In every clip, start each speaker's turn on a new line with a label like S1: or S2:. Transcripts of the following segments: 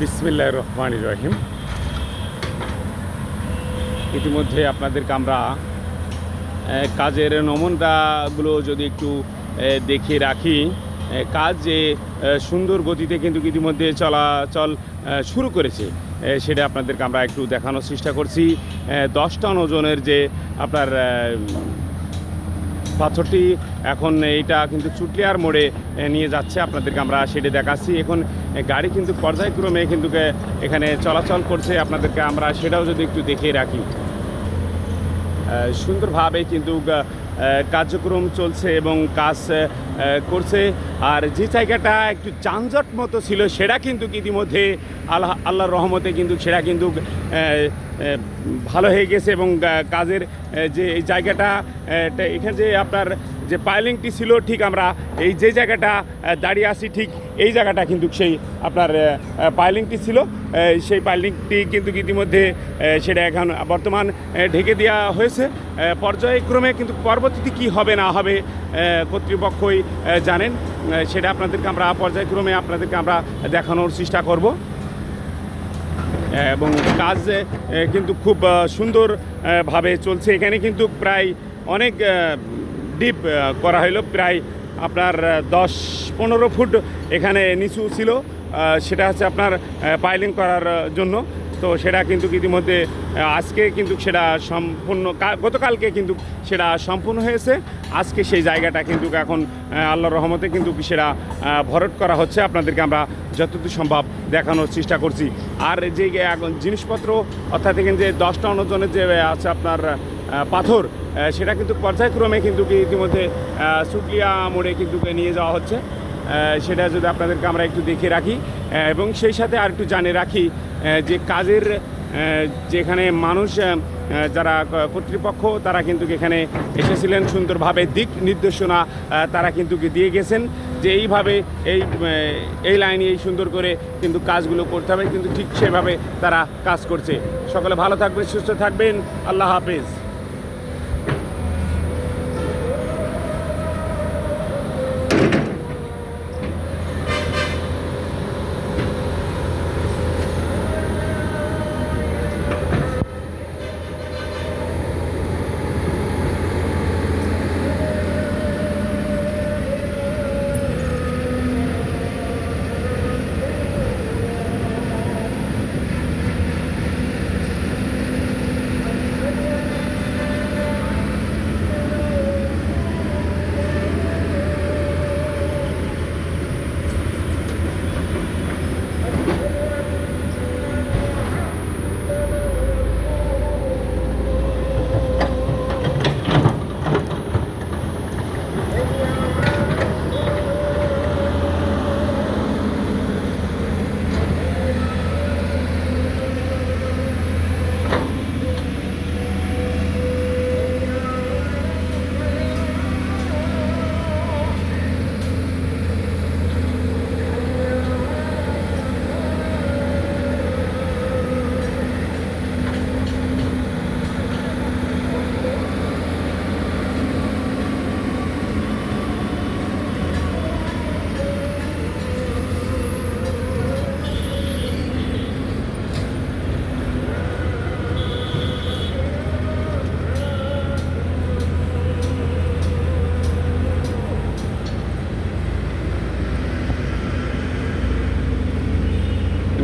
S1: বিসমিল্লাহ রহমান রহিম। ইতিমধ্যে আপনাদেরকে আমরা কাজের নমুনাগুলো যদি একটু দেখে রাখি। কাজ যে সুন্দর গতিতে কিন্তু ইতিমধ্যে চলাচল শুরু করেছে। সেটা আপনাদেরকে আমরা একটু দেখানোর চেষ্টা করছি। দশ টন ওজনের যে আপনার পাথরটি এখন এইটা কিন্তু চুটলিয়ার মোড়ে নিয়ে যাচ্ছে। আপনাদেরকে আমরা সেটি দেখাচ্ছি। এখন গাড়ি কিন্তু পর্যায়ক্রমে কিন্তু এখানে চলাচল করছে। আপনাদেরকে আমরা সেটাও যদি একটু দেখিয়ে রাখি। সুন্দরভাবে কিন্তু কার্যক্রম চলছে এবং কাজ করছে। আর যে জায়গাটা একটু যানজট মতো ছিল, সেটা কিন্তু ইতিমধ্যে আল্লাহ আল্লাহর রহমতে কিন্তু সেটা কিন্তু ভালো হয়ে গেছে এবং কাজের যে এই জায়গাটা এখানে যে আপনার যে পাইলিংটি ছিল ঠিক আমরা এই যে জায়গাটা দাঁড়িয়ে আছি ঠিক এই জায়গাটা কিন্তু সেই আপনার পাইলিংটি ছিল। সেই পাইলিংটি কিন্তু ইতিমধ্যে সেটা এখন বর্তমান ঢেকে দেওয়া হয়েছে। পর্যায়ক্রমে কিন্তু পরবর্তীতে কি হবে না হবে কর্তৃপক্ষই জানেন। সেটা আপনাদেরকে আমরা পর্যায়ক্রমে আপনাদেরকে আমরা দেখানোর চেষ্টা করব। এবং কাজ কিন্তু খুব আহ, সুন্দর আহ, ভাবে চলছে। এখানে কিন্তু প্রায় অনেক ডিপ করা হলো প্রায় আপনার দশ পনেরো ফুট এখানে নিচু ছিল। সেটা হচ্ছে আপনার পাইলিং করার জন্য। তো সেটা কিন্তু ইতিমধ্যে আজকে কিন্তু সেটা সম্পূর্ণ গতকালকে কিন্তু সেটা সম্পূর্ণ হয়েছে। আজকে সেই জায়গাটা কিন্তু এখন আল্লাহর রহমতে কিন্তু সেটা ভরট করা হচ্ছে। আপনাদেরকে আমরা যতদূর সম্ভব দেখানোর চেষ্টা করছি। আর যে জিনিসপত্র, অর্থাৎ এখানে যে দশটা অনুজনের যে আছে আপনার পাথর সেটা কিন্তু পর্যায়ক্রমে কিন্তু ইতিমধ্যে আহ, শুকলিয়া মোড়ে কিন্তু নিয়ে যাওয়া হচ্ছে। সেটা যদি আপনাদেরকে আমরা একটু দেখে রাখি এবং সেই সাথে আর একটু জানে রাখি যে কাজের যেখানে মানুষ যারা কর্তৃপক্ষ তারা কিন্তু এখানে এসেছিলেন সুন্দরভাবে দিক নির্দেশনা তারা কিন্তু দিয়ে গেছেন যে এইভাবে এই এই লাইনে এই সুন্দর করে কিন্তু কাজগুলো করতে হবে কিন্তু ঠিক সেভাবে তারা কাজ করছে। সকলে ভালো থাকবেন সুস্থ থাকবেন আল্লাহ হাফেজ।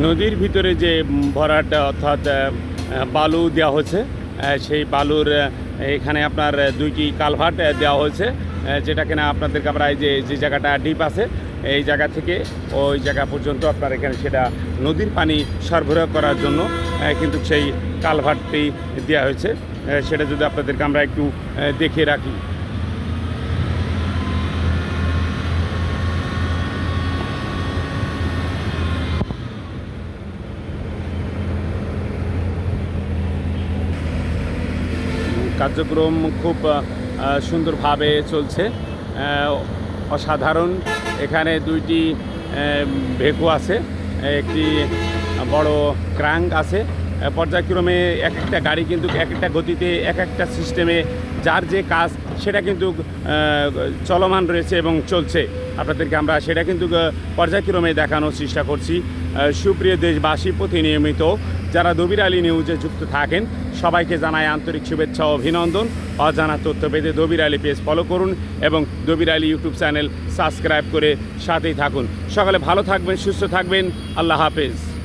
S1: নদীর ভিতরে যে ভরাট অর্থাৎ বালু দেওয়া আহ, সেই বালুর এখানে আপনার দুইটি কালভার্ট দেওয়া হয়েছে যেটা কিনা আপনাদেরকে আমরা এই যে যে জায়গাটা ডিপ আছে এই জায়গা থেকে ওই জায়গা পর্যন্ত আপনার এখানে সেটা নদীর পানি সরবরাহ করার জন্য কিন্তু সেই কালভার্টটি দেওয়া হয়েছে সেটা যদি আপনাদেরকে আমরা একটু দেখিয়ে রাখি। কার্যক্রম খুব সুন্দরভাবে চলছে। অসাধারণ। এখানে দুইটি ভেকু আছে, একটি বড় ক্রাঙ্ক আছে। পর্যায়ক্রমে এক একটা গাড়ি কিন্তু এক একটা গতিতে, এক একটা সিস্টেমে যার যে কাজ, সেটা কিন্তু চলমান রয়েছে এবং চলছে। আপনাদেরকে আমরা সেটা কিন্তু পর্যায়ক্রমে দেখানোর চেষ্টা করছি। সুপ্রিয় দেশবাসী, প্রতিনিয়মিত যারা দবির আলী নিউজে যুক্ত থাকেন, সবাইকে জানাই আন্তরিক শুভেচ্ছা ও অভিনন্দন। অজানা তথ্য পেতে দবির আলী পেজ ফলো করুন এবং Dabir Ali YouTube channel subscribe করে সাথেই থাকুন। সকালে ভালো থাকবেন, সুস্থ থাকবেন। আল্লাহ হাফেজ।